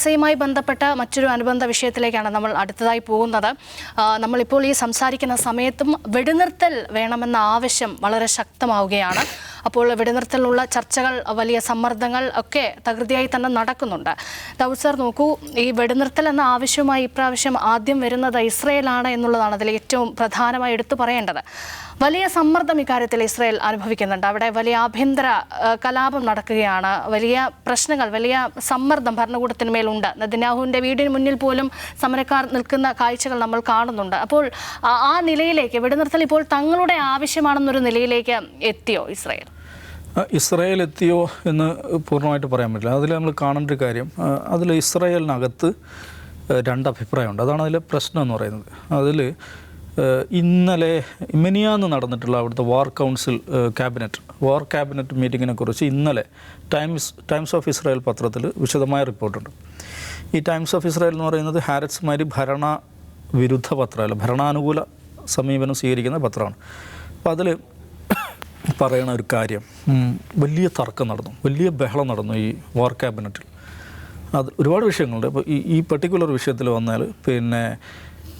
ഗസയുമായി ബന്ധപ്പെട്ട മറ്റൊരു അനുബന്ധ വിഷയത്തിലേക്കാണ് നമ്മൾ അടുത്തതായി പോകുന്നത്. നമ്മളിപ്പോൾ ഈ സംസാരിക്കുന്ന സമയത്തും വെടിനിർത്തൽ വേണമെന്ന ആവശ്യം വളരെ ശക്തമാവുകയാണ്. അപ്പോൾ വെടിനിർത്തലിനുള്ള ചർച്ചകൾ വലിയ സമ്മർദ്ദങ്ങൾ ഒക്കെ തകൃതിയായി തന്നെ നടക്കുന്നുണ്ട്. ദൗഡ് സർ നോക്കൂ ഈ വെടിനിർത്തൽ എന്ന ആവശ്യവുമായി ഇപ്രാവശ്യം ആദ്യം വരുന്നത് ഇസ്രയേലാണ് എന്നുള്ളതാണ് അതിൽ ഏറ്റവും പ്രധാനമായി എടുത്തു പറയേണ്ടത്. വലിയ സമ്മർദ്ദം ഇക്കാര്യത്തിൽ ഇസ്രയേൽ അനുഭവിക്കുന്നുണ്ട്. അവിടെ വലിയ ആഭ്യന്തര കലാപം നടക്കുകയാണ്. വലിയ പ്രശ്നങ്ങൾ വലിയ സമ്മർദ്ദം ഭരണകൂടത്തിന്മേലുണ്ട് നദിനാഹുവിന്റെ വീടിന് മുന്നിൽ പോലും സമരക്കാർ നിൽക്കുന്ന കാഴ്ചകൾ നമ്മൾ കാണുന്നുണ്ട്. അപ്പോൾ ആ- നിലയിലേക്ക് വെടിനിർത്തൽ ഇപ്പോൾ തങ്ങളുടെ ആവശ്യമാണെന്നൊരു നിലയിലേക്ക് എത്തിയോ ഇസ്രയേൽ? ഇസ്രയേൽ എത്തിയോ എന്ന് പൂർണമായിട്ട് പറയാൻ പറ്റില്ല. അതിൽ നമ്മൾ കാണേണ്ട ഒരു കാര്യം അതിൽ ഇസ്രയേലിനകത്ത് രണ്ട് അഭിപ്രായമുണ്ട് അതാണ് അതിലെ പ്രശ്നം എന്ന് പറയുന്നത്. അതിൽ ഇന്നലെ മിനിയാന്ന് നടന്നിട്ടുള്ള അവിടുത്തെ war council cabinet war cabinet മീറ്റിങ്ങിനെ കുറിച്ച് ഇന്നലെ ടൈംസ് ടൈംസ് ഓഫ് ഇസ്രായേൽ പത്രത്തിൽ വിശദമായ റിപ്പോർട്ടുണ്ട്. ഈ ടൈംസ് ഓഫ് ഇസ്രായേൽ എന്ന് പറയുന്നത് ഹാരറ്റ്സ് മാരി ഭരണ വിരുദ്ധ പത്രമല്ല ഭരണാനുകൂല സമീപനം സ്വീകരിക്കുന്ന പത്രമാണ്. അപ്പോൾ അതിൽ പറയണ ഒരു കാര്യം വലിയ തർക്കം നടന്നു വലിയ ബഹളം നടന്നു ഈ വാർ ക്യാബിനറ്റിൽ. അത് ഒരുപാട് വിഷയങ്ങളുണ്ട്. അപ്പോൾ ഈ ഈ പെർട്ടിക്കുലർ വിഷയത്തിൽ വന്നാൽ പിന്നെ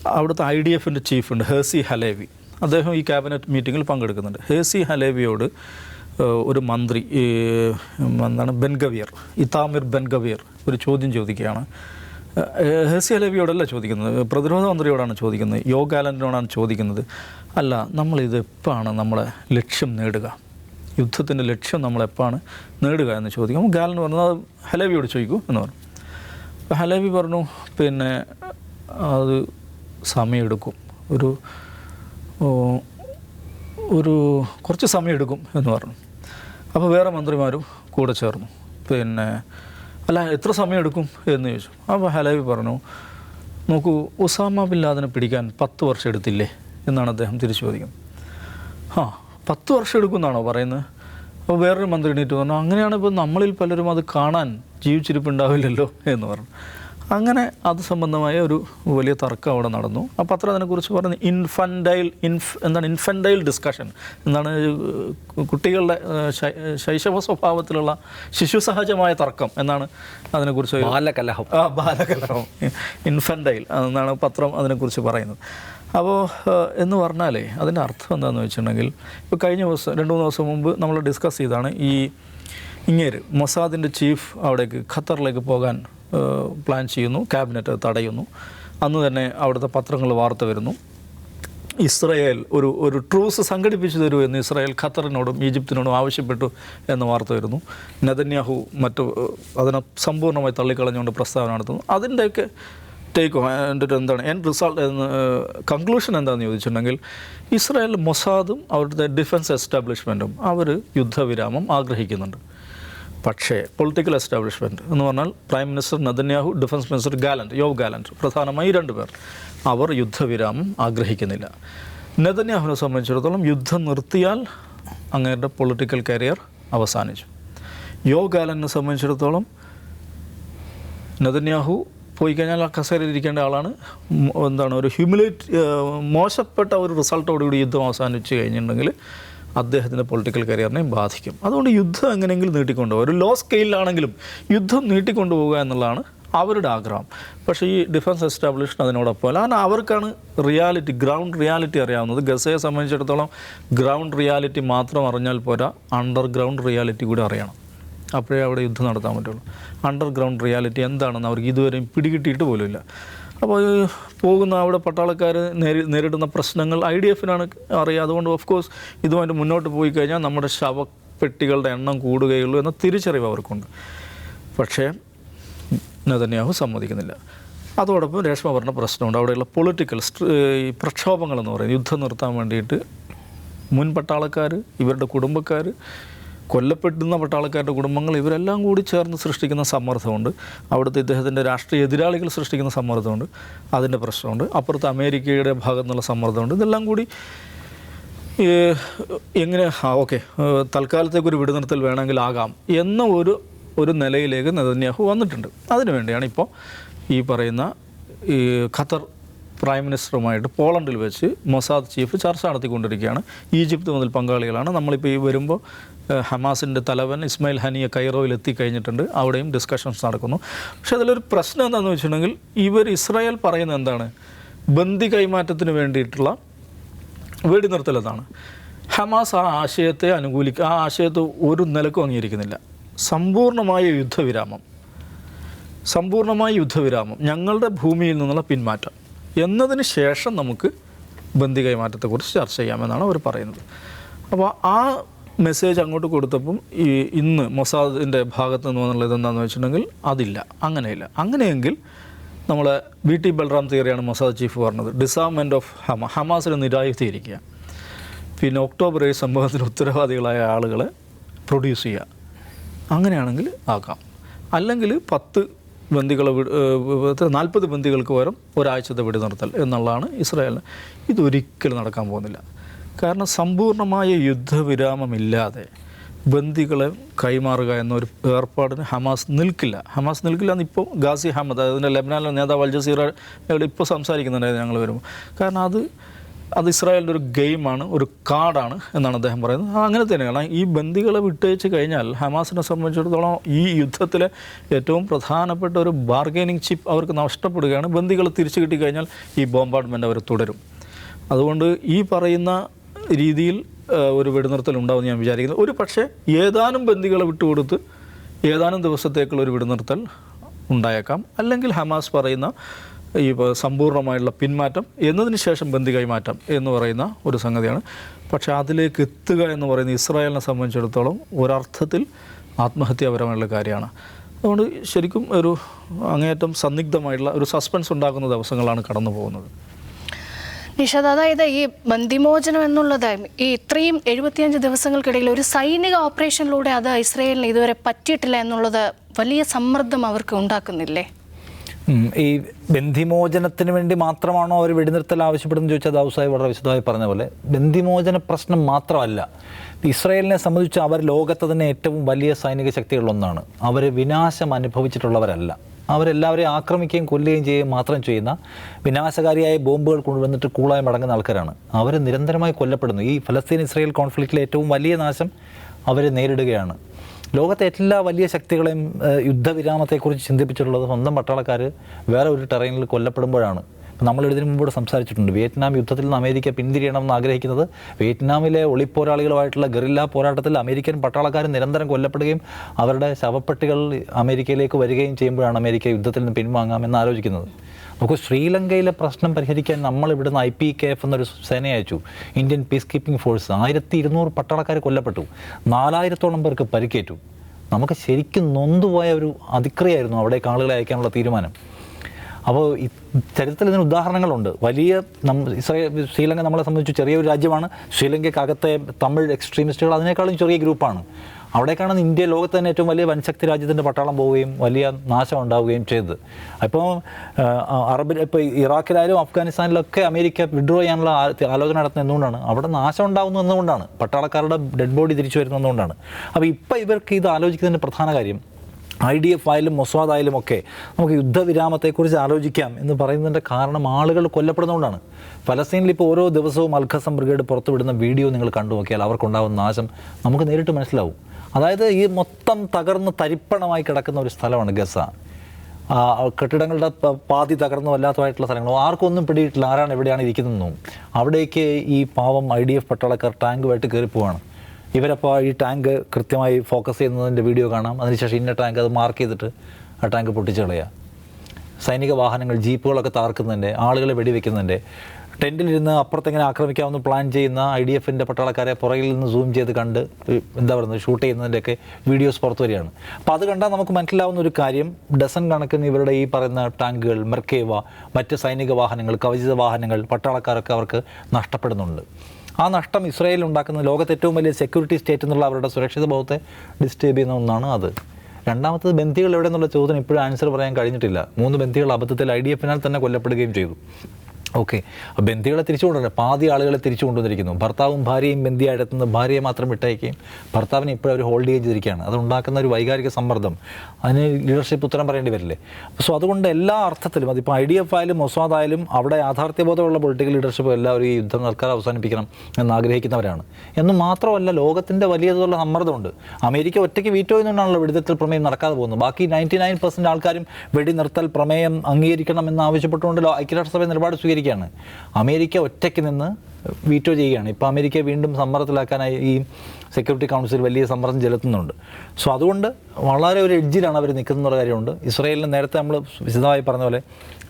അവിടുത്തെ ഐ ഡി എഫിന്റെ ചീഫുണ്ട് ഹേസി ഹലേവി. അദ്ദേഹം ഈ ക്യാബിനറ്റ് മീറ്റിങ്ങിൽ പങ്കെടുക്കുന്നുണ്ട്. ഹേസി ഹലേവിയോട് ഒരു മന്ത്രി എന്താണ് ബെൻഗവിയർ ഇതാമിർ ബെൻഗവിയർ ഒരു ചോദ്യം ചോദിക്കുകയാണ്. ഹേസി ഹലേവിയോടല്ല ചോദിക്കുന്നത് പ്രതിരോധ മന്ത്രിയോടാണ് ചോദിക്കുന്നത് യോ ഗാലന്റിനോടാണ് ചോദിക്കുന്നത്. അല്ല നമ്മളിത് എപ്പോഴാണ് നമ്മളെ ലക്ഷ്യം നേടുക? യുദ്ധത്തിന്റെ ലക്ഷ്യം നമ്മളെപ്പോഴാണ് നേടുക എന്ന് ചോദിക്കും. ഗാലൻ പറഞ്ഞു അത് ഹലേവിയോട് ചോദിക്കൂ എന്ന് പറഞ്ഞു. ഹലേവി പറഞ്ഞു പിന്നെ അത് സമയമെടുക്കും. ഒരു ഒരു കുറച്ച് സമയമെടുക്കും എന്ന് പറഞ്ഞു. അപ്പോൾ വേറെ മന്ത്രിമാരും കൂടെ ചേർന്നു. പിന്നെ അല്ല എത്ര സമയമെടുക്കും എന്ന് ചോദിച്ചു. അപ്പോൾ ഹലാബി പറഞ്ഞു നോക്കൂ ഉസാമ ബിൻ ലാദനെ പിടിക്കാൻ പത്ത് വർഷം എടുത്തില്ലേ? എന്നാണ് അദ്ദേഹം തിരിച്ചു ചോദിക്കുന്നത്. ആ പത്ത് വർഷം എടുക്കുമെന്നാണോ പറയുന്നത്? അപ്പോൾ വേറൊരു മന്ത്രി എണീറ്റ് പറഞ്ഞു അങ്ങനെയാണ് ഇപ്പോൾ നമ്മളിൽ പലരും അത് കാണാൻ ജീവിച്ചിരിപ്പുണ്ടാവില്ലല്ലോ എന്ന് പറഞ്ഞു. അങ്ങനെ അത് സംബന്ധമായ ഒരു വലിയ തർക്കം അവിടെ നടന്നു. ആ പത്രം അതിനെക്കുറിച്ച് പറഞ്ഞ് ഇൻഫൻഡൈൽ ഇൻഫ് എന്താണ് ഇൻഫൻഡൈൽ ഡിസ്കഷൻ എന്താണ് കുട്ടികളുടെ ശൈശവ സ്വഭാവത്തിലുള്ള ശിശു സഹജമായ തർക്കം എന്നാണ് അതിനെക്കുറിച്ച് ബാലകലഹം. ആ ബാലകലഹം. ഇൻഫന്റൈൽ എന്നാണ് പത്രം അതിനെക്കുറിച്ച് പറയുന്നത്. അപ്പോൾ എന്ന് പറഞ്ഞാലേ അതിന്റെ അർത്ഥം എന്താണെന്ന് വെച്ചിട്ടുണ്ടെങ്കിൽ ഇപ്പോൾ കഴിഞ്ഞ ദിവസം രണ്ട് മൂന്ന് ദിവസം മുമ്പ് നമ്മൾ ഡിസ്കസ് ചെയ്താണ് ഈ ഇങ്ങേര് മൊസാദിന്റെ ചീഫ് അവിടേക്ക് ഖത്തറിലേക്ക് പോകാൻ പ്ലാൻ ചെയ്യുന്നു ക്യാബിനറ്റ് തടയുന്നു. അന്ന് തന്നെ അവിടുത്തെ പത്രങ്ങൾ വാർത്ത വരുന്നു. ഇസ്രയേൽ ഒരു ഒരു ട്രൂസ് സംഘടിപ്പിച്ചു തരൂ എന്ന് ഇസ്രായേൽ ഖത്തറിനോടും ഈജിപ്തിനോടും ആവശ്യപ്പെട്ടു എന്ന വാർത്ത വരുന്നു. നെതന്യാഹു മറ്റു അതിനെ സമ്പൂർണമായി തള്ളിക്കളഞ്ഞുകൊണ്ട് പ്രസ്താവന നടത്തുന്നു. അതിന്റെയൊക്കെ ടേക്ക് എന്റെ എന്താണ് എൻ റിസൾട്ട് എന്ന് കൺക്ലൂഷൻ എന്താണെന്ന് ചോദിച്ചിട്ടുണ്ടെങ്കിൽ ഇസ്രായേൽ മൊസാദും അവരുടെ ഡിഫൻസ് എസ്റ്റാബ്ലിഷ്മെന്റും അവർ യുദ്ധവിരാമം ആഗ്രഹിക്കുന്നുണ്ട്. പക്ഷേ പൊളിറ്റിക്കൽ എസ്റ്റാബ്ലിഷ്മെന്റ് എന്ന് പറഞ്ഞാൽ prime minister Netanyahu defence minister Gallant Yoav Gallant പ്രധാനമായി രണ്ട് പേർ. അവർ യുദ്ധവിരാമം ആഗ്രഹിക്കുന്നില്ല. നെതന്യാഹുവിനെ സംബന്ധിച്ചിടത്തോളം യുദ്ധം നിർത്തിയാൽ അങ്ങേരുടെ പൊളിറ്റിക്കൽ കരിയർ അവസാനിച്ചു. യോ ഗാലനെ സംബന്ധിച്ചിടത്തോളം നദന്യാഹു പോയി കഴിഞ്ഞാൽ ആ കസേരയിൽ ഇരിക്കേണ്ട ആളാണ്. എന്താണ് ഒരു ഹ്യൂമിലേറ്റ് മോശപ്പെട്ട ഒരു റിസൾട്ടോടുകൂടി യുദ്ധം അവസാനിച്ച് കഴിഞ്ഞിട്ടുണ്ടെങ്കിൽ അദ്ദേഹത്തിന്റെ പൊളിറ്റിക്കൽ കരിയറിനെയും ബാധിക്കും. അതുകൊണ്ട് യുദ്ധം എങ്ങനെയെങ്കിലും നീട്ടിക്കൊണ്ടുപോകുക ഒരു ലോ സ്കെയിലാണെങ്കിലും യുദ്ധം നീട്ടിക്കൊണ്ടുപോകുക എന്നുള്ളതാണ് അവരുടെ ആഗ്രഹം. പക്ഷേ ഈ ഡിഫൻസ് എസ്റ്റാബ്ലിഷ് അതിനോടൊപ്പം കാരണം അവർക്കാണ് റിയാലിറ്റി ഗ്രൗണ്ട് റിയാലിറ്റി അറിയാവുന്നത്. ഗസയെ സംബന്ധിച്ചിടത്തോളം ഗ്രൗണ്ട് റിയാലിറ്റി മാത്രം അറിഞ്ഞാൽ പോരാ. അണ്ടർഗ്രൗണ്ട് റിയാലിറ്റി കൂടി അറിയണം. അപ്പോഴേ അവിടെ യുദ്ധം നടത്താൻ പറ്റുള്ളൂ. അണ്ടർഗ്രൗണ്ട് റിയാലിറ്റി എന്താണെന്ന് അവർക്ക് ഇതുവരെയും പിടികിട്ടിയിട്ട് പോലുമില്ല. അപ്പോൾ പോകുന്ന അവിടെ പട്ടാളക്കാർ നേരി നേരിടുന്ന പ്രശ്നങ്ങൾ ഐ ഡി എഫിനാണ് അറിയുക അതുകൊണ്ട് ഓഫ് കോഴ്സ് ഇതുമായിട്ട് മുന്നോട്ട് പോയി കഴിഞ്ഞാൽ നമ്മുടെ ശവപ്പെട്ടികളുടെ എണ്ണം കൂടുകയുള്ളൂ എന്ന തിരിച്ചറിവ് അവർക്കുണ്ട്. പക്ഷേ നെതന്യാഹു സമ്മതിക്കുന്നില്ല. അതോടൊപ്പം രേഷ്മ പറഞ്ഞ പ്രശ്നമുണ്ട്. അവിടെയുള്ള പൊളിറ്റിക്കൽ ഈ പ്രക്ഷോഭങ്ങളെന്ന് പറയുന്നത് യുദ്ധം നിർത്താൻ വേണ്ടിയിട്ട് മുൻ പട്ടാളക്കാർ ഇവരുടെ കുടുംബക്കാർ കൊല്ലപ്പെടുന്ന പട്ടാളക്കാരുടെ കുടുംബങ്ങൾ ഇവരെല്ലാം കൂടി ചേർന്ന് സൃഷ്ടിക്കുന്ന സമ്മർദ്ദമുണ്ട്. അവിടുത്തെ ഇദ്ദേഹത്തിന്റെ രാഷ്ട്രീയ എതിരാളികൾ സൃഷ്ടിക്കുന്ന സമ്മർദ്ദമുണ്ട്. അതിന്റെ പ്രശ്നമുണ്ട്. അപ്പുറത്ത് അമേരിക്കയുടെ ഭാഗത്തു നിന്നുള്ള സമ്മർദ്ദമുണ്ട്. ഇതെല്ലാം കൂടി എങ്ങനെ ആ ഓക്കെ തൽക്കാലത്തേക്ക് ഒരു വെടിനിർത്തൽ വേണമെങ്കിൽ ആകാം എന്ന ഒരു ഒരു നിലയിലേക്ക് നെതന്യാഹു വന്നിട്ടുണ്ട്. അതിനുവേണ്ടിയാണ് ഇപ്പോൾ ഈ പറയുന്ന ഈ ഖത്തർ പ്രൈം മിനിസ്റ്ററുമായിട്ട് പോളണ്ടിൽ വെച്ച് മൊസാദ് ചീഫ് ചർച്ച നടത്തിക്കൊണ്ടിരിക്കുകയാണ്. ഈജിപ്ത് മുതൽ പങ്കാളികളാണ്. നമ്മളിപ്പോൾ ഈ വരുമ്പോൾ ഹമാസിന്റെ തലവൻ ഇസ്മായിൽ ഹനിയ കൈറോയിൽ എത്തിക്കഴിഞ്ഞിട്ടുണ്ട്. അവിടെയും ഡിസ്കഷൻസ് നടക്കുന്നു. പക്ഷേ അതിലൊരു പ്രശ്നം എന്താണെന്ന് വെച്ചിട്ടുണ്ടെങ്കിൽ ഇവർ ഇസ്രായേൽ പറയുന്നത് എന്താണ്? ബന്ദി കൈമാറ്റത്തിന് വേണ്ടിയിട്ടുള്ള വെടിനിർത്തലെന്നാണ് ഹമാസ് ആ ആശയത്തെ അനുകൂലിക്കുക ആ ആശയത്തെ ഒരു നിലക്കും അംഗീകരിക്കുന്നില്ല. സമ്പൂർണമായ യുദ്ധവിരാമം. സമ്പൂർണമായ യുദ്ധവിരാമം. ഞങ്ങളുടെ ഭൂമിയിൽ നിന്നുള്ള പിന്മാറ്റം. എന്നതിന് ശേഷം നമുക്ക് ബന്ദി കൈമാറ്റത്തെക്കുറിച്ച് ചർച്ച ചെയ്യാമെന്നാണ് അവർ പറയുന്നത്. അപ്പോൾ ആ മെസ്സേജ് അങ്ങോട്ട് കൊടുത്തപ്പം ഈ ഇന്ന് മൊസാദിന്റെ ഭാഗത്ത് നിന്ന് വന്നുള്ളത് എന്താണെന്ന് വെച്ചിട്ടുണ്ടെങ്കിൽ അതില്ല അങ്ങനെയില്ല. അങ്ങനെയെങ്കിൽ നമ്മൾ ബി ടി ബൽറാം തിയറിയാണ് മൊസാദ് ചീഫ് പറഞ്ഞത്. ഡിസാർമെന്റ് ഓഫ് ഹമ ഹമാസിനെ നിരായുധീകരിക്കുക. പിന്നെ ഒക്ടോബർ ഏഴ് സംഭവത്തിന് ഉത്തരവാദികളായ ആളുകളെ പ്രൊഡ്യൂസ് ചെയ്യുക. അങ്ങനെയാണെങ്കിൽ ആക്കാം അല്ലെങ്കിൽ പത്ത് ബന്ദികളെ നാൽപ്പത് ബന്ദികൾക്ക് പകരം ഒരാഴ്ചത്തെ വെടിനിർത്തൽ എന്നുള്ളതാണ് ഇസ്രായേലിന്. ഇതൊരിക്കലും നടക്കാൻ പോകുന്നില്ല. കാരണം സമ്പൂർണമായ യുദ്ധവിരാമമില്ലാതെ ബന്ദികളെ കൈമാറുക എന്നൊരു ഏർപ്പാടിന് ഹമാസ് നിൽക്കില്ല. ഹമാസ് നിൽക്കില്ല എന്ന് ഇപ്പോൾ ഗാസി അഹമ്മദ് അതിന്റെ ലബ്നാനിലെ നേതാവ് അൽ ജസീറയോട് ഇപ്പോൾ സംസാരിക്കുന്നുണ്ടായിരുന്നു ഞങ്ങൾ വരുമ്പോൾ കാരണം അത് അത് ഇസ്രായേലിന്റെ ഒരു ഗെയിമാണ് ഒരു കാർഡാണ് എന്നാണ് അദ്ദേഹം പറയുന്നത്. അങ്ങനെ അങ്ങനെ കാരണം ഈ ബന്ദികളെ വിട്ടയച്ച് കഴിഞ്ഞാൽ ഹമാസിനെ സംബന്ധിച്ചിടത്തോളം ഈ യുദ്ധത്തിലെ ഏറ്റവും പ്രധാനപ്പെട്ട ഒരു ബാർഗൈനിങ് ചിപ്പ് അവർക്ക് നഷ്ടപ്പെടുകയാണ്. ബന്ദികളെ തിരിച്ചു കിട്ടിക്കഴിഞ്ഞാൽ ഈ ബോംബാർഡ്മെന്റ് അവർ തുടരും. അതുകൊണ്ട് ഈ പറയുന്ന രീതിയിൽ ഒരു വെടിനിർത്തൽ ഉണ്ടാവും ഞാൻ വിചാരിക്കുന്നത് ഒരു പക്ഷേ ഏതാനും ബന്ദികളെ വിട്ടുകൊടുത്ത് ഏതാനും ദിവസത്തേക്കുള്ള ഒരു വെടിനിർത്തൽ ഉണ്ടായേക്കാം. അല്ലെങ്കിൽ ഹമാസ് പറയുന്ന ഈ സമ്പൂർണമായുള്ള പിന്മാറ്റം എന്നതിന് ശേഷം ബന്ദി കൈമാറ്റം എന്ന് പറയുന്ന ഒരു സംഗതിയാണ്. പക്ഷേ അതിലേക്ക് എത്തുക എന്ന് പറയുന്ന ഇസ്രായേലിനെ സംബന്ധിച്ചിടത്തോളം ഒരർത്ഥത്തിൽ ആത്മഹത്യാപരമായുള്ള കാര്യമാണ്. അതുകൊണ്ട് ശരിക്കും ഒരു അങ്ങേയറ്റം സന്നിഗ്ധമായിട്ടുള്ള ഒരു സസ്പെൻസ് ഉണ്ടാക്കുന്ന ദിവസങ്ങളാണ് കടന്നു പോകുന്നത് നിഷാദ് അതായത് ഈ ബന്ദിമോചനം എന്നുള്ളത് ഈ ഇത്രയും എഴുപത്തിയഞ്ച് ദിവസങ്ങൾക്കിടയിൽ ഒരു സൈനിക ഓപ്പറേഷനിലൂടെ അത് ഇസ്രയേലിന് ഇതുവരെ പറ്റിയിട്ടില്ല എന്നുള്ളത് വലിയ സമ്മർദ്ദം അവർക്ക് ഉണ്ടാക്കുന്നില്ലേ? ഈ ബന്ധിമോചനത്തിന് വേണ്ടി മാത്രമാണോ അവർ വെടിനിർത്തൽ ആവശ്യപ്പെടുന്നത് ചോദിച്ചാൽ ദൗസായി വളരെ വിശദമായി പറഞ്ഞ പോലെ ബന്ധിമോചന പ്രശ്നം മാത്രമല്ല ഇസ്രയേലിനെ സംബന്ധിച്ച് അവർ ലോകത്ത് തന്നെ ഏറ്റവും വലിയ സൈനിക ശക്തികളിലൊന്നാണ് അവർ വിനാശം അനുഭവിച്ചിട്ടുള്ളവരല്ല. അവരെല്ലാവരെയും ആക്രമിക്കുകയും കൊല്ലുകയും ചെയ്യുകയും മാത്രം ചെയ്യുന്ന വിനാശകാരിയായ ബോംബുകൾ കൊണ്ടുവന്നിട്ട് കൂളായി മടങ്ങുന്ന ആൾക്കാരാണ്. അവർ നിരന്തരമായി കൊല്ലപ്പെടുന്നു. ഈ ഫലസ്തീൻ ഇസ്രായേൽ കോൺഫ്ലിക്റ്റിലെ ഏറ്റവും വലിയ നാശം അവർ നേരിടുകയാണ്. ലോകത്തെ എല്ലാ വലിയ ശക്തികളെയും യുദ്ധവിരാമത്തെക്കുറിച്ച് ചിന്തിപ്പിച്ചിട്ടുള്ളത് സ്വന്തം പട്ടാളക്കാർ വേറെ ഒരു ടെറൈനിൽ കൊല്ലപ്പെടുമ്പോഴാണ്. നമ്മൾ ഇതിനു മുമ്പോട് സംസാരിച്ചിട്ടുണ്ട്. വിയറ്റ്നാം യുദ്ധത്തിൽ നിന്ന് അമേരിക്ക പിന്തിരിയണമെന്ന് ആഗ്രഹിക്കുന്നത് വിയറ്റ്നാമിലെ ഒളിപ്പോരാളികളുമായിട്ടുള്ള ഗറില്ല പോരാട്ടത്തിൽ അമേരിക്കൻ പട്ടാളക്കാർ നിരന്തരം കൊല്ലപ്പെടുകയും അവരുടെ ശവപ്പെട്ടികൾ അമേരിക്കയിലേക്ക് വരികയും ചെയ്യുമ്പോഴാണ് അമേരിക്ക യുദ്ധത്തിൽ നിന്ന് പിൻവാങ്ങാമെന്ന് ആലോചിക്കുന്നത്. നമുക്ക് ശ്രീലങ്കയിലെ പ്രശ്നം പരിഹരിക്കാൻ നമ്മൾ ഇവിടുന്ന് ഐ പി കെ എഫ് എന്നൊരു സേന അയച്ചു. ഇന്ത്യൻ പീസ് കീപ്പിംഗ് ഫോഴ്സ് ആയിരത്തി ഇരുന്നൂറ് പട്ടാളക്കാർ കൊല്ലപ്പെട്ടു. നാലായിരത്തോളം പേർക്ക് പരിക്കേറ്റു. നമുക്ക് ശരിക്കും നൊന്തുപോയ ഒരു അതിക്രിയായിരുന്നു അവിടേക്ക് ആളുകളെ അയക്കാനുള്ള തീരുമാനം. അപ്പോൾ ചരിത്രത്തിൽ ഇതിന് ഉദാഹരണങ്ങളുണ്ട്. വലിയ ഇസ്രായേൽ ശ്രീലങ്ക നമ്മളെ സംബന്ധിച്ച് ചെറിയൊരു രാജ്യമാണ്. ശ്രീലങ്കയ്ക്കകത്തെ തമിഴ് എക്സ്ട്രീമിസ്റ്റുകൾ അതിനേക്കാളും ചെറിയ ഗ്രൂപ്പാണ്. അവിടേക്കാണ് ഇന്ത്യ ലോകത്ത് തന്നെ ഏറ്റവും വലിയ വൻശക്തി രാജ്യത്തിന്റെ പട്ടാളം പോവുകയും വലിയ നാശം ഉണ്ടാവുകയും ചെയ്തത്. അപ്പോൾ അറബ് ഇപ്പോൾ ഇറാഖിലായാലും അഫ്ഗാനിസ്ഥാനിലൊക്കെ അമേരിക്ക വിഡ്രോ ചെയ്യാനുള്ള ആലോചന നടത്തുന്നത് എന്തുകൊണ്ടാണ്? അവിടെ നാശം ഉണ്ടാകുന്നു എന്തുകൊണ്ടാണ്? പട്ടാളക്കാരുടെ ഡെഡ് ബോഡി തിരിച്ചു വരുന്നതുകൊണ്ടാണ് അപ്പോൾ ഇപ്പോൾ ഇവർക്ക് ഇത് ആലോചിക്കുന്നതിന്റെ പ്രധാന കാര്യം ഐ ഡി എഫ് ആയാലും മൊസ്വാദ് ആയാലും ഒക്കെ നമുക്ക് യുദ്ധവിരാമത്തെക്കുറിച്ച് ആലോചിക്കാം എന്ന് പറയുന്നതിന്റെ കാരണം ആളുകൾ കൊല്ലപ്പെടുന്നതുകൊണ്ടാണ്. ഫലസ്തീനിൽ ഇപ്പോൾ ഓരോ ദിവസവും അൽഖസം ബ്രിഗേഡ് പുറത്തുവിടുന്ന വീഡിയോ നിങ്ങൾ കണ്ടു നോക്കിയാൽ അവർക്കുണ്ടാകുന്ന നാശം നമുക്ക് നേരിട്ട് മനസ്സിലാവും. അതായത് ഈ മൊത്തം തകർന്ന് തരിപ്പണമായി കിടക്കുന്ന ഒരു സ്ഥലമാണ് ഗസ. കെട്ടിടങ്ങളുടെ പാതി തകർന്നു അല്ലാത്തതായിട്ടുള്ള സ്ഥലങ്ങളോ ആർക്കും ഒന്നും പിടിയിട്ടില്ല. ആരാണ് എവിടെയാണ് ഇരിക്കുന്നതെന്നും. അവിടേക്ക് ഈ പാവം ഐ ഡി എഫ് പട്ടാളക്കാർ ടാങ്കുമായിട്ട് കയറി പോവാണ് ഇവരപ്പോൾ ഈ ടാങ്ക് കൃത്യമായി ഫോക്കസ് ചെയ്യുന്നതിന്റെ വീഡിയോ കാണാം. അതിനുശേഷം ഇന്ന ടാങ്ക് അത് മാർക്ക് ചെയ്തിട്ട് ആ ടാങ്ക് പൊട്ടിച്ച് കളയുക സൈനിക വാഹനങ്ങൾ ജീപ്പുകളൊക്കെ താർക്കുന്നതിന്റെ ആളുകളെ വെടിവെക്കുന്നതിന്റെ ടെന്റിലിരുന്ന് അപ്പുറത്തെങ്ങനെ ആക്രമിക്കാമെന്ന് പ്ലാൻ ചെയ്യുന്ന ഐ ഡി എഫിന്റെ പട്ടാളക്കാരെ പുറകിൽ നിന്ന് സൂം ചെയ്ത് കണ്ട് എന്താ പറയുന്നത് ഷൂട്ട് ചെയ്യുന്നതിന്റെയൊക്കെ വീഡിയോസ് പുറത്തു വരികയാണ്. അപ്പോൾ അത് കണ്ടാൽ നമുക്ക് മനസ്സിലാവുന്ന ഒരു കാര്യം ഡസൻ കണക്കിന് ഇവരുടെ ഈ പറയുന്ന ടാങ്കുകൾ മെർക്കേവ മറ്റ് സൈനിക വാഹനങ്ങൾ കവചിത വാഹനങ്ങൾ പട്ടാളക്കാരൊക്കെ അവർക്ക് നഷ്ടപ്പെടുന്നുണ്ട്. ആ നഷ്ടം ഇസ്രായേൽ ഉണ്ടാക്കുന്ന ലോകത്തെ ഏറ്റവും വലിയ സെക്യൂരിറ്റി സ്റ്റേറ്റ് എന്നുള്ള അവരുടെ സുരക്ഷിത ബോധത്തെ ഡിസ്റ്റേബ് ചെയ്യുന്ന ഒന്നാണ് അത്. രണ്ടാമത്തത് ബന്ധികൾ എവിടെ എന്നുള്ള ചോദ്യം ഇപ്പോഴും ആൻസർ പറയാൻ കഴിഞ്ഞിട്ടില്ല. മൂന്ന് ബന്ധികൾ അബദ്ധത്തിൽ ഐ ഡി എഫിനാൽ തന്നെ കൊല്ലപ്പെടുകയും ചെയ്തു. ഓക്കെ. ബന്ധികളെ തിരിച്ചു പാതി ആളുകളെ തിരിച്ചു കൊണ്ടുവന്നിരിക്കുന്നു ഭർത്താവും ഭാര്യയും ബന്ദിയായിട്ടെത്തുന്ന ഭാര്യയെ മാത്രം വിട്ടയക്കുകയും ഭർത്താവിനെ ഇപ്പോഴും അവർ ഹോൾഡ് ചെയ്തിരിക്കുകയാണ് അത് ഉണ്ടാക്കുന്ന ഒരു വൈകാരിക സമ്മർദ്ദം. അതിന് ലീഡർഷിപ്പ് ഉത്തരം പറയേണ്ടി വരില്ലേ? സോ അതുകൊണ്ട് എല്ലാ അർത്ഥത്തിലും അതിപ്പോൾ ഐ ഡി എഫ് ആയാലും മൊസാദ് ആയാലും അവിടെ യാഥാർത്ഥ്യബോധമുള്ള പൊളിറ്റിക്കൽ ലീഡർഷിപ്പ് എല്ലാവരും ഈ യുദ്ധം സർക്കാർ അവസാനിപ്പിക്കണം എന്ന് ആഗ്രഹിക്കുന്നവരാണ്. എന്ന് മാത്രമല്ല ലോകത്തിന്റെ വലിയ തോതിലുള്ള സമ്മർദ്ദമുണ്ട്. അമേരിക്ക ഒറ്റയ്ക്ക് വീറ്റോ എന്നുകൊണ്ടാണല്ലോ വെടിനിർത്തൽ പ്രമേയം നടക്കാതെ പോകുന്നത്. ബാക്കി നയന്റി നയൻ പെർസെന്റ് ആൾക്കാരും വെടിനിർത്തൽ പ്രമേയം അംഗീകരിക്കണം എന്ന് ആവശ്യപ്പെട്ടുകൊണ്ടല്ലോ ഐക്യരാഷ്ട്രസഭ നിലപാട് സ്വീകരിക്കുകയാണ് അമേരിക്ക ഒറ്റയ്ക്ക് നിന്ന് വീറ്റോ ചെയ്യുകയാണ്. ഇപ്പോൾ അമേരിക്ക വീണ്ടും സമ്മർദ്ദത്തിലാക്കാനായി ഈ സെക്യൂരിറ്റി കൗൺസിൽ വലിയ സമ്മർദ്ദം ചെലുത്തുന്നുണ്ട്. സോ അതുകൊണ്ട് വളരെ ഒരു എഡ്ജിലാണ് അവർ നിൽക്കുന്ന കാര്യമുണ്ട്. ഇസ്രായേലിന് നേരത്തെ നമ്മൾ വിശദമായി പറഞ്ഞ പോലെ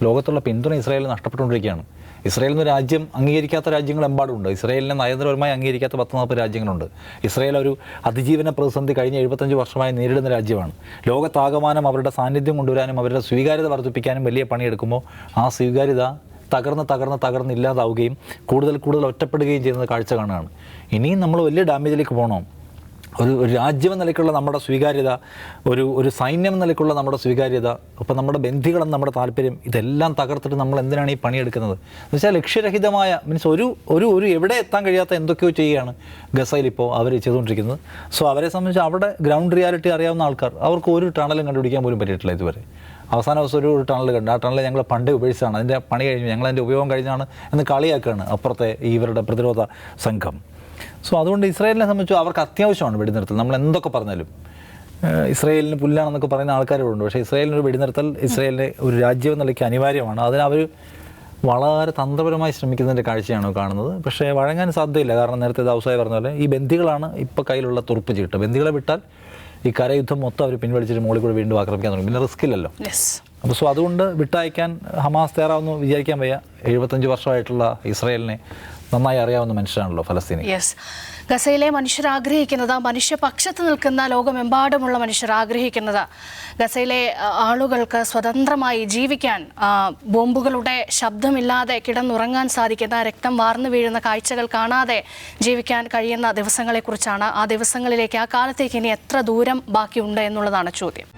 ലോകത്തുള്ള പിന്തുണ ഇസ്രായേലിന് നഷ്ടപ്പെട്ടുകൊണ്ടിരിക്കുകയാണ്. ഇസ്രായേൽ എന്ന രാജ്യം അംഗീകരിക്കാത്ത രാജ്യങ്ങളെമ്പാടുണ്ട് ഇസ്രായേലിനെ നയതന്ത്രപരമായി അംഗീകരിക്കാത്ത പത്ത് നാൽപ്പത് രാജ്യങ്ങളുണ്ട്. ഇസ്രായേൽ ഒരു അതിജീവന പ്രതിസന്ധി കഴിഞ്ഞ എഴുപത്തഞ്ച് വർഷമായി നേരിടുന്ന രാജ്യമാണ്. ലോകത്താകമാനം അവരുടെ സാന്നിധ്യം കൊണ്ടുവരാനും അവരുടെ സ്വീകാര്യത വർദ്ധിപ്പിക്കാനും വലിയ പണിയെടുക്കുമ്പോൾ ആ സ്വീകാര്യത തകർന്ന് തകർന്ന് തകർന്ന് ഇല്ലാതാവുകയും കൂടുതൽ കൂടുതൽ ഒറ്റപ്പെടുകയും ചെയ്യുന്നത് കാഴ്ച കാണുകയാണ്. ഇനിയും നമ്മൾ വലിയ ഡാമേജിലേക്ക് പോകണം ഒരു ഒരു രാജ്യം എന്ന നിലയ്ക്കുള്ള നമ്മുടെ സ്വീകാര്യത ഒരു ഒരു സൈന്യം എന്ന നിലയ്ക്കുള്ള നമ്മുടെ സ്വീകാര്യത അപ്പോൾ നമ്മുടെ ബന്ധികളും നമ്മുടെ താല്പര്യം ഇതെല്ലാം തകർത്തിട്ട് നമ്മൾ എന്തിനാണ് ഈ പണിയെടുക്കുന്നത്? എന്ന് വെച്ചാൽ ലക്ഷ്യരഹിതമായ മീൻസ് ഒരു ഒരു ഒരു എവിടെ എത്താൻ കഴിയാത്ത എന്തൊക്കെയോ ചെയ്യുകയാണ് ഗസയിൽ ഇപ്പോൾ അവർ ചെയ്തുകൊണ്ടിരിക്കുന്നത്. സോ അവരെ സംബന്ധിച്ച് അവിടെ ഗ്രൗണ്ട് റിയാലിറ്റി അറിയാവുന്ന ആൾക്കാർ അവർക്ക് ഒരു ടണലും കണ്ടുപിടിക്കാൻ പോലും പറ്റിയിട്ടില്ല ഇതുവരെ. അവസാന ദിവസം ഒരു ടണൽ കണ്ടു ആ ടണൽ ഞങ്ങൾ പണ്ടേ ഉപയോഗിച്ചതാണ്. അതിന്റെ പണി കഴിഞ്ഞു. ഞങ്ങൾ അതിന്റെ ഉപയോഗം കഴിഞ്ഞാണ് എന്ന് കളിയാക്കുകയാണ് അപ്പുറത്തെ ഇവരുടെ പ്രതിരോധ സംഘം. സോ അതുകൊണ്ട് ഇസ്രായേലിനെ സംബന്ധിച്ച് അവർക്ക് അത്യാവശ്യമാണ് വെടിനിർത്തൽ. നമ്മൾ എന്തൊക്കെ പറഞ്ഞാലും. ഇസ്രായേലിന് പുല്ലാണെന്നൊക്കെ പറയുന്ന ആൾക്കാരോടുണ്ട് പക്ഷേ ഇസ്രായേലിന് ഒരു വെടിനിർത്തൽ ഇസ്രായേലിന്റെ ഒരു രാജ്യം നിലയ്ക്ക് അനിവാര്യമാണ്. അതിനവർ വളരെ തന്ത്രപരമായി ശ്രമിക്കുന്നതിന്റെ കാഴ്ചയാണ് കാണുന്നത്. പക്ഷേ വഴങ്ങാൻ സാധ്യതയില്ല. കാരണം നേരത്തെ ദൗസായി പറഞ്ഞ പോലെ ഈ ബന്ധികളാണ് ഇപ്പോൾ കയ്യിലുള്ള തുറുപ്പ് ചീട്ട്. ബന്ധികളെ വിട്ടാൽ ഈ കരയുദ്ധം മൊത്തം അവർ പിൻവലിച്ചിട്ട് മുകളിൽ കൂടെ വീണ്ടും ആക്രമിക്കാൻ തുടങ്ങി. പിന്നെ റിസ്ക് ഇല്ലല്ലോ. അപ്പോൾ സോ അതുകൊണ്ട് വിട്ടയക്കാൻ ഹമാസ് തയ്യാറാവുന്നു വിചാരിക്കാൻ വയ്യ. എഴുപത്തഞ്ച് വർഷമായിട്ടുള്ള ഇസ്രയേലിനെ നന്നായി അറിയാവുന്ന മനുഷ്യരാണല്ലോ ഫലസ്തീനി. യെസ് ഗസയിലെ മനുഷ്യർ ആഗ്രഹിക്കുന്നത് മനുഷ്യപക്ഷത്ത് നിൽക്കുന്ന ലോകമെമ്പാടുമുള്ള മനുഷ്യർ ആഗ്രഹിക്കുന്നത്. ഗസയിലെ ആളുകൾക്ക് സ്വതന്ത്രമായി ജീവിക്കാൻ ബോംബുകളുടെ ശബ്ദമില്ലാതെ കിടന്നുറങ്ങാൻ സാധിക്കുന്ന രക്തം വാർന്നു വീഴുന്ന കാഴ്ചകൾ കാണാതെ ജീവിക്കാൻ കഴിയുന്ന ദിവസങ്ങളെക്കുറിച്ചാണ് ആ ദിവസങ്ങളിലേക്ക് ആ കാലത്തേക്ക് ഇനി എത്ര ദൂരം ബാക്കിയുണ്ട് എന്നുള്ളതാണ് ചോദ്യം.